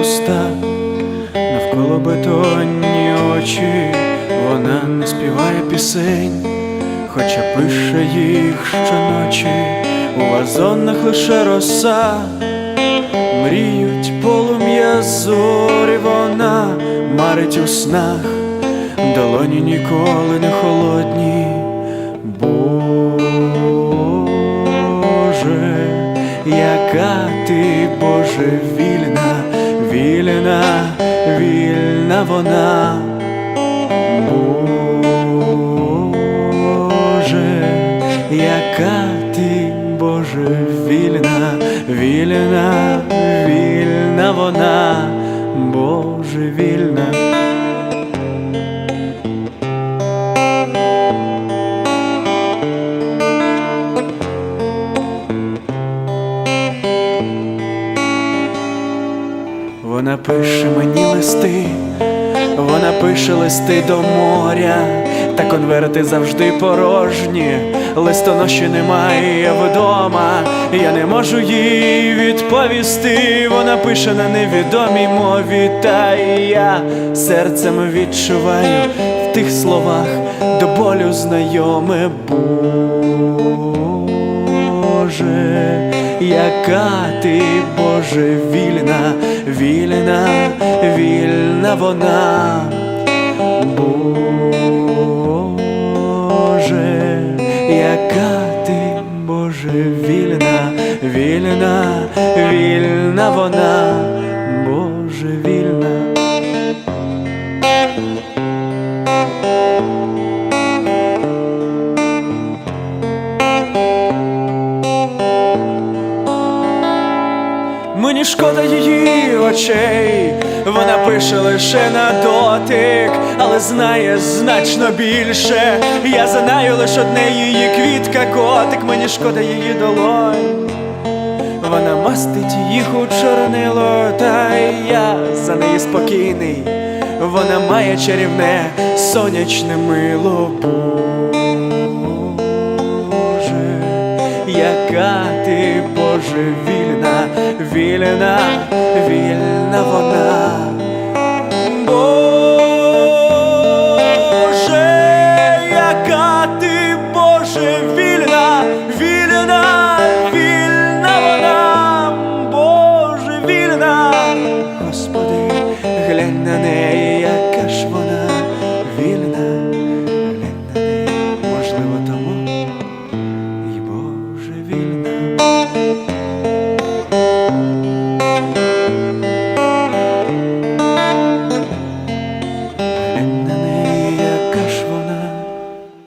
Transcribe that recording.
уста, навколо бетонні очі, вона не співає пісень, хоча пише їх щоночі, у вазонах лише роса, мріють полум'я зорі, вона марить у снах, долоні ніколи не холодні. Боже, яка ти вільна, вільна, вільна вона. Боже, яка ти Боже вільна, вільна, вільна вона, Боже вільна. Вона пише мені листи, вона пише листи до моря, та конверти завжди порожні, листоноші немає вдома, я не можу їй відповісти. Вона пише на невідомій мові, та я серцем відчуваю в тих словах до болю знайоме Боже, яка ти, Боже, вільна, вільна, вільна вона. Боже, яка ти, Боже, вільна, вільна, вільна вона, Мені шкода її очей, вона пише лише на дотик, але знає значно більше. Я знаю лише одне її квітка, котик, мені шкода її долонь. Вона мастить їх у чорнило, та я за неї спокійний. Вона має чарівне сонячне мило. Боже, яка ти, Боже, вільна.